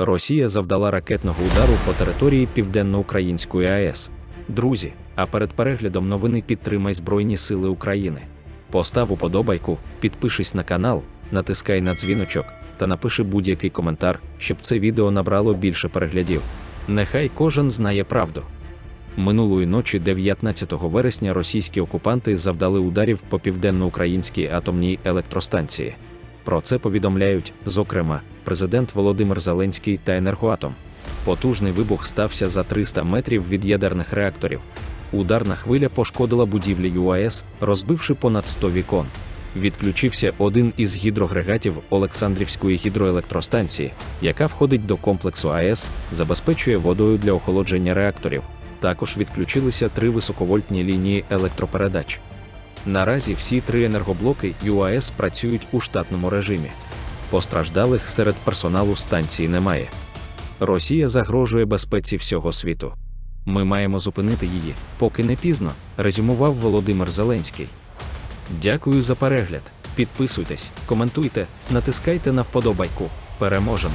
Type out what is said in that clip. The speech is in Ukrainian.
Росія завдала ракетного удару по території Південно-Української АЕС. Друзі, а перед переглядом новини підтримай Збройні Сили України. Постав уподобайку, підпишись на канал, натискай на дзвіночок та напиши будь-який коментар, щоб це відео набрало більше переглядів. Нехай кожен знає правду. Минулої ночі, 19 вересня, російські окупанти завдали ударів по південноукраїнській атомній електростанції. Про це повідомляють, зокрема, президент Володимир Зеленський та Енергоатом. Потужний вибух стався за 300 метрів від ядерних реакторів. Ударна хвиля пошкодила будівлі ЮАЕС, розбивши понад 100 вікон. Відключився один із гідрогрегатів Олександрівської гідроелектростанції, яка входить до комплексу АЕС, забезпечує водою для охолодження реакторів. Також відключилися три високовольтні лінії електропередач. Наразі всі три енергоблоки ЮАЕС працюють у штатному режимі. Постраждалих серед персоналу станції немає. Росія загрожує безпеці всього світу. Ми маємо зупинити її, поки не пізно, резюмував Володимир Зеленський. Дякую за перегляд. Підписуйтесь, коментуйте, натискайте на вподобайку. Переможемо!